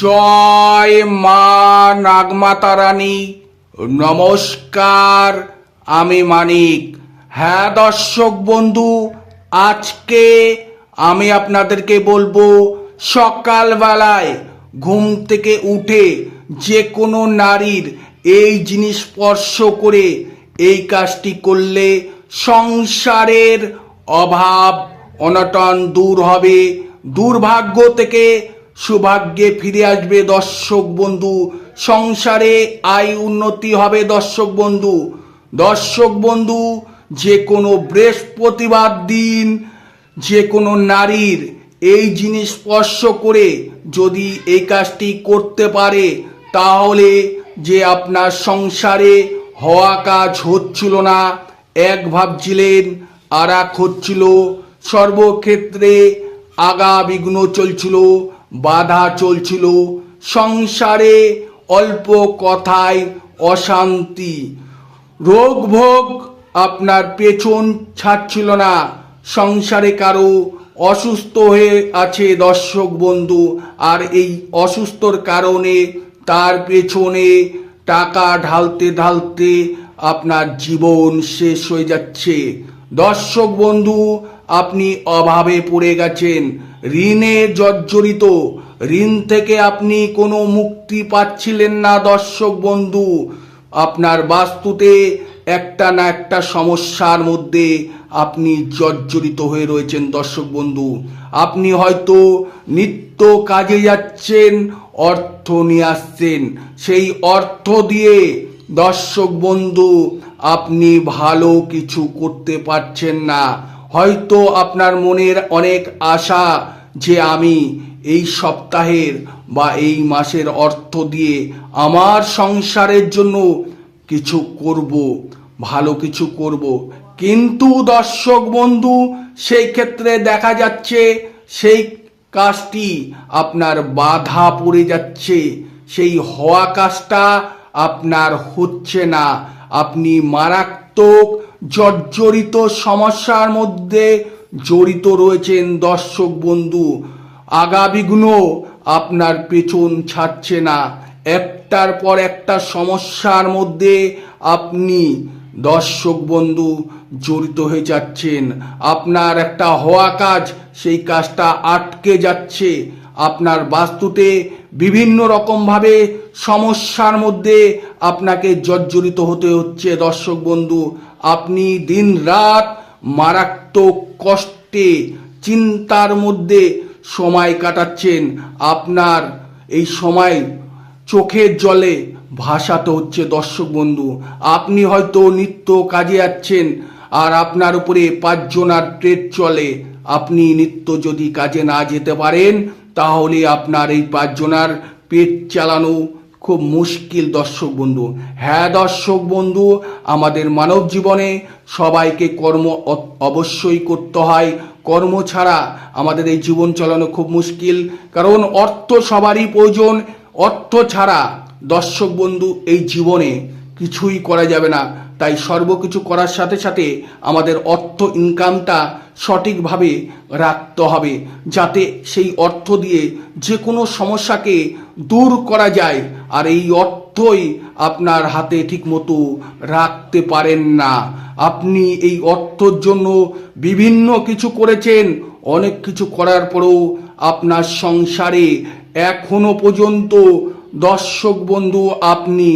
জয় মা নাগমাতা রানী নমস্কার, আমি মানিক। হ্যাঁ দর্শক বন্ধু, আজকে আমি আপনাদেরকে বলব, সকালবেলায় ঘুম থেকে উঠে যে কোনো নারীর এই জিনিস স্পর্শ করে এই কাজটি করলে সংসারের অভাব, অনটন দূর হবে। দুর্ভাগ্য থেকে সৌভাগ্যে ফিরে আসবে দর্শক বন্ধু। সংসারে আয় উন্নতি হবে দর্শক বন্ধু। দর্শক বন্ধু, যে কোনো বৃহস্পতিবার দিন, যে কোনো নারীর এই জিনিস স্পর্শ করে যদি এই কাজটি করতে পারে, তাহলে যে আপনার সংসারে হওয়া কাজ হচ্ছিল না, এক ভাবছিলেন, আর এক হচ্ছিল। সর্বক্ষেত্রে আগা বিঘ্ন চলছিল। বাধা চলছিল। সংসারে অল্প কথায় অশান্তি। রোগ ভোগ আপনার পেছন ছাড়ছিল না। সংসারে কারও অসুস্থ হয়ে আছে দর্শক বন্ধু, আর এই অসুস্থর কারণে তার পেছনে টাকা ঢালতে ঢালতে আপনার জীবন শেষ হয়ে যাচ্ছে। দর্শক বন্ধু, আপনি অভাবে পড়ে গেছেন। ঋণে জর্জরিত। ঋণ থেকে আপনি কোনো মুক্তি পাচ্ছিলেন না, দর্শক বন্ধু। আপনার বাস্তুতে একটা না একটা সমস্যার মধ্যে আপনি জর্জরিত হয়ে রয়েছেন, দর্শক বন্ধু। আপনি হয়তো নিত্য কাজে যাচ্ছেন, অর্থ নিয়ে আসছেন। সেই অর্থ দিয়ে, দর্শক বন্ধু, আপনি ভালো কিছু করতে পারছেন না। হয়তো আপনার মনের অনেক আশা যে আমি এই সপ্তাহের বা এই মাসের অর্থ দিয়ে আমার সংসারের জন্য কিছু করব, ভালো কিছু করব। কিন্তু দর্শক বন্ধু, সেই ক্ষেত্রে দেখা যাচ্ছে সেই কাজটি আপনার বাধা পড়ে যাচ্ছে, সেই হওয়া কাজটা আপনার হচ্ছে না। আপনি মারাত্মক জর্জরিত সমস্যার মধ্যে জড়িত রয়েছেন দর্শক বন্ধু। আগাবিঘ্ন আপনার পেছন ছাড়ছে না। একটার পর একটা সমস্যার মধ্যে আপনি দর্শক বন্ধু জড়িত হয়ে যাচ্ছেন। আপনার একটা হওয়া কাজ, সেই কাজটা আটকে যাচ্ছে। আপনার বাস্তুতে বিভিন্ন রকমভাবে সমস্যার মধ্যে আপনাকে জর্জরিত হতে হচ্ছে দর্শক বন্ধু। আপনি দিন রাত মারাত্মক কষ্টে, চিন্তার মধ্যে সময় কাটাচ্ছেন। আপনার এই সময় চোখের জলে ভাসাতে হচ্ছে দর্শক বন্ধু। আপনি হয়তো নিত্য কাজে যাচ্ছেন আর আপনার উপরে পাঁচজনার ট্রেড চলে। আপনি নিত্য যদি কাজে না যেতে পারেন, তাহলে আপনার এই পাঁচজনার পেট চালানো খুব মুশকিল দর্শক বন্ধু। হ্যাঁ দর্শক বন্ধু, আমাদের মানব জীবনে সবাইকে কর্ম অবশ্যই করতে হয়। কর্ম ছাড়া আমাদের এই জীবন চালানো খুব মুশকিল। কারণ অর্থ সবারই প্রয়োজন। অর্থ ছাড়া দর্শক বন্ধু এই জীবনে কিছুই করা যাবে না। তাই সর্বকিছু করার সাথে সাথে আমাদের অর্থ ইনকামটা সঠিকভাবে রাখতে হবে, যাতে সেই অর্থ দিয়ে যে কোনো সমস্যাকে দূর করা যায়। আর এই অর্থই আপনার হাতে ঠিকমতো রাখতে পারেন না। আপনি এই অর্থর জন্য বিভিন্ন কিছু করেছেন, অনেক কিছু করার পরেও আপনার সংসারে এখনও পর্যন্ত দর্শক বন্ধু আপনি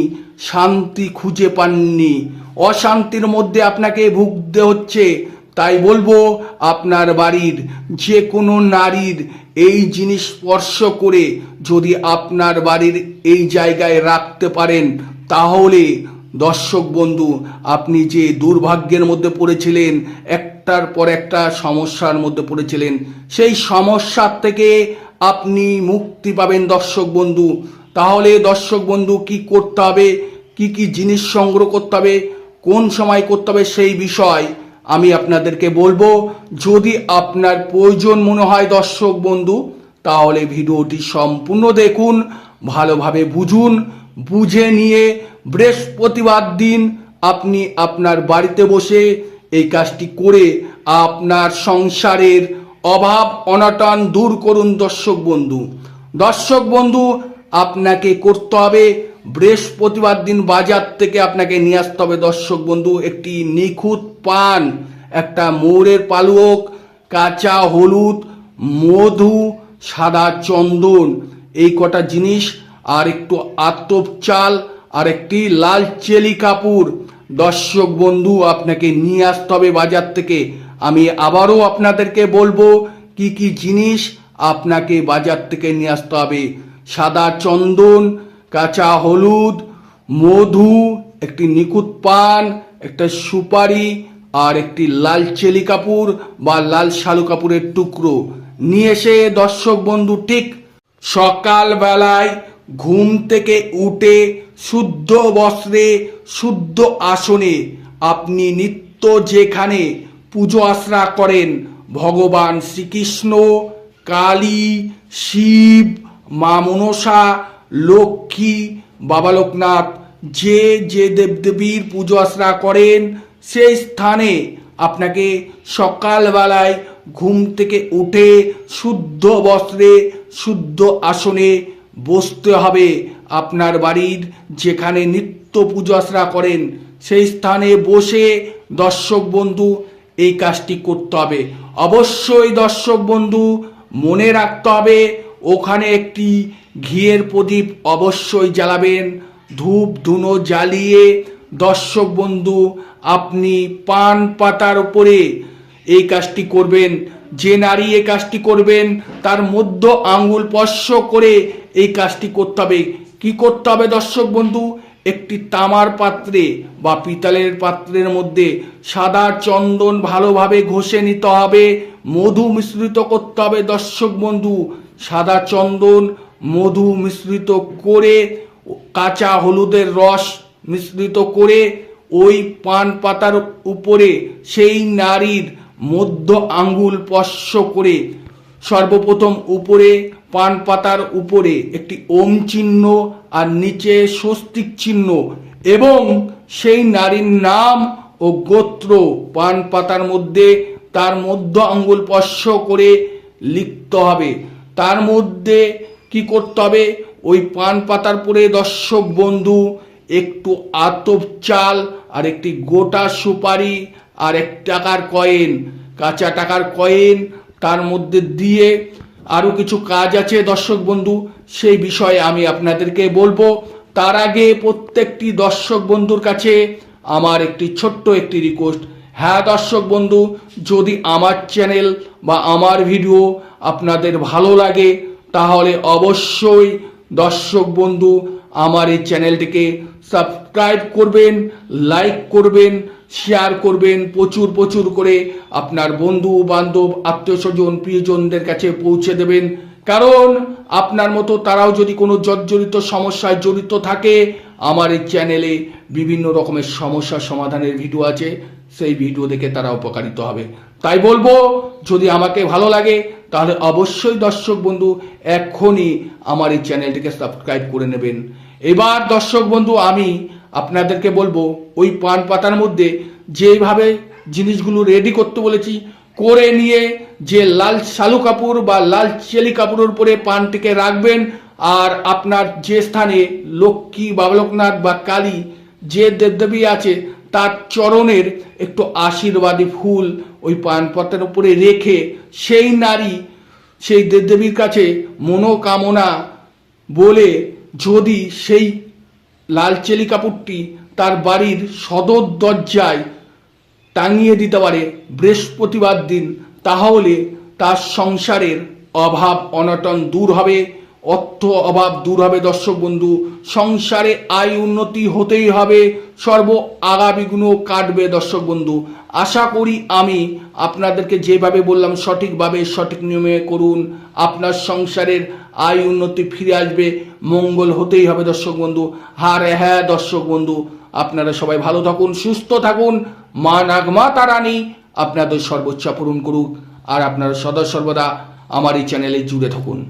শান্তি খুঁজে পাননি। অশান্তির মধ্যে আপনাকে ভুগতে হচ্ছে। তাই বলব, আপনার বাড়ির যে কোনো নারীর এই জিনিস স্পর্শ করে যদি আপনার বাড়ির এই জায়গায় রাখতে পারেন, তাহলে দর্শক বন্ধু, আপনি যে দুর্ভাগ্যের মধ্যে পড়েছিলেন, একটার পর একটা সমস্যার মধ্যে পড়েছিলেন, সেই সমস্যার থেকে আপনি মুক্তি পাবেন দর্শক বন্ধু। তাহলে দর্শক বন্ধু, কি করতে হবে? কি কি জিনিস সংগ্রহ করতে হবে? কোন সময় করতে হবে সেই বিষয় আমি আপনাদেরকে বলব। যদি আপনার প্রয়োজন মনে হয় দর্শক বন্ধু, তাহলে ভিডিওটি সম্পূর্ণ দেখুন, ভালোভাবে বুঝুন, বুঝে নিয়ে বৃহস্পতিবার দিন আপনি আপনার বাড়িতে বসে এই কাজটি করে আপনার সংসারের অভাব, অনটন দূর করুন দর্শক বন্ধু। দর্শক বন্ধু, আপনাকে করতে হবে বৃহস্পতিবার দিন বাজার থেকে আপনাকে নিয়ে আসতে হবে, দর্শক বন্ধু, একটি নিখুঁত পান। একটা মৌরের পালক কাঁচা, হলুদ, মধু, সাদা চন্দন, এই কটা জিনিস, আর একটু আতপ চাল, আর একটি লাল চেলি কাপড়। দর্শক বন্ধু, আপনাকে নিয়ে আসতে হবে বাজার থেকে। আমি আবারও আপনাদেরকে বলব, কি কি জিনিস আপনাকে বাজার থেকে নিয়ে আসতে হবে? সাদা চন্দন কাঁচা হলুদ, মধু, একটি নিখুঁত পান, একটা সুপারি আর একটি লাল চেলি কাপড় বা লাল শালু কাপুরের টুকরো। নিয়ে এসে দর্শক বন্ধু, ঠিক সকাল বেলায় ঘুম থেকে উঠে শুদ্ধ বস্ত্রে, শুদ্ধ আসনে আপনি নিত্য যেখানে পুজো আশ্রা করেন, ভগবান শ্রীকৃষ্ণ, কালী, শিব, মা মনসা লক্ষ্মী, বাবা লোকনাথ, যে যে দেবদেবীর পুজো আশ্রা করেন, সেই স্থানে আপনাকে সকালবেলায় ঘুম থেকে উঠে শুদ্ধ বস্ত্রে, শুদ্ধ আসনে বসতে হবে আপনার বাড়ির যেখানে নিত্য পুজো আশ্রা করেন, সেই স্থানে বসে দর্শক বন্ধু এই কাজটি করতে হবে। অবশ্যই দর্শক বন্ধু মনে রাখতে হবে ওখানে একটি ঘিয়ের প্রদীপ অবশ্যই জ্বালাবেন। ধূপ ধুনো জ্বালিয়ে দর্শক বন্ধু, আপনি পান পাতার উপরে এই কাজটি করবেন। যে নারী এই কাজটি করবেন, তার মধ্য আঙ্গুল স্পর্শ করে এই কাজটি করতে হবে। কি করতে হবে দর্শক বন্ধু? একটি তামার পাত্রে বা পিতলের পাত্রের মধ্যে সাদা চন্দন ভালোভাবে ঘষে নিতে হবে। মধু মিশ্রিত করতে হবে দর্শক বন্ধু। সাদা চন্দন, মধু মিশ্রিত করে, কাঁচা হলুদের রস মিশ্রিত করে, ওই পান পাতার উপরে সেই নারীর মধ্য আঙ্গুল স্পর্শ করে, সর্বপ্রথম উপরে পান পাতার উপরে একটি ওম চিহ্ন আর নিচে স্বস্তিক চিহ্ন এবং সেই নারীর নাম ও গোত্র পান পাতার মধ্যে তার মধ্য আঙ্গুল স্পর্শ করে লিখতে হবে। তার মধ্যে কি করতে হবে? ওই পান পাতার পরে দর্শক বন্ধু, একটু আতপ চাল, আর একটি গোটা সুপারি, আর এক টাকার কয়েন, কাঁচা টাকার কয়েন তার মধ্যে দিয়ে আরও কিছু কাজ আছে দর্শক বন্ধু, সেই বিষয়ে আমি আপনাদেরকে বলব। তার আগে প্রত্যেকটি দর্শক বন্ধুর কাছে আমার একটি ছোট্ট একটি রিকোয়েস্ট হ্যাঁ দর্শক বন্ধু, যদি আমার চ্যানেল বা আমার ভিডিও আপনাদের ভালো লাগে, তাহলে অবশ্যই দর্শক বন্ধু আমার এই চ্যানেলটিকে সাবস্ক্রাইব করবেন, লাইক করবেন, শেয়ার করবেন, প্রচুর প্রচুর করে আপনার বন্ধু, বান্ধব, আত্মীয় স্বজন, প্রিয়জনদের কাছে পৌঁছে দেবেন। কারণ আপনার মতো তারাও যদি কোনো জর্জরিত সমস্যায় জড়িত থাকে আমার এই চ্যানেলে বিভিন্ন রকমের সমস্যার সমাধানের ভিডিও আছে, সেই ভিডিও দেখে তারা উপকারিত হবে। তাই বলব, যদি আমাকে ভালো লাগে, তাহলে অবশ্যই দর্শক বন্ধু, এক্ষুনি আমার এই চ্যানেলটিকে সাবস্ক্রাইব করে নেবেন। এবার দর্শক বন্ধু, আমি আপনাদেরকে বলব, ওই পান পাতার মধ্যে যেভাবে জিনিসগুলো রেডি করতে বলেছি, করে নিয়ে যে লাল শালু কাপড় বা লাল চেলি কাপড়ের উপরে পানটিকে রাখবেন আর আপনার যে স্থানে লক্ষ্মী বাবলকনাথ বা কালী যে দেবদেবী আছে, তার চরণের একটু আশীর্বাদী ফুল ওই পান পাতার উপরে রেখে সেই নারী, সেই দেবদেবীর কাছে মনোকামনা বলে যদি সেই লাল চেলি কাপড়টি তার বাড়ির সদর দরজায় টাঙিয়ে দিতে পারে বৃহস্পতিবার দিন, তাহলে তার সংসারের অভাব অনটন দূর হবে। অর্থ অভাব দূর হবে, দর্শক বন্ধু। সংসারে আয় উন্নতি হতেই হবে, সর্ব আগামীগুলো কাটবে, দর্শক বন্ধু। আশা করি আমি আপনাদেরকে যেভাবে বললাম সঠিকভাবে, সঠিক নিয়মে করুন। আপনার সংসারের আয় উন্নতি ফিরে আসবে, মঙ্গল হতেই হবে, দর্শক বন্ধু। হারে হ্যাঁ দর্শক বন্ধু। আপনারা সবাই ভালো থাকুন, সুস্থ থাকুন। মা নাগমা তারানি আপনাদের সর্বোচ্চ পূরণ করুক। আর আপনারা সদা সর্বদা আমার এই চ্যানেলে জুড়ে থাকুন।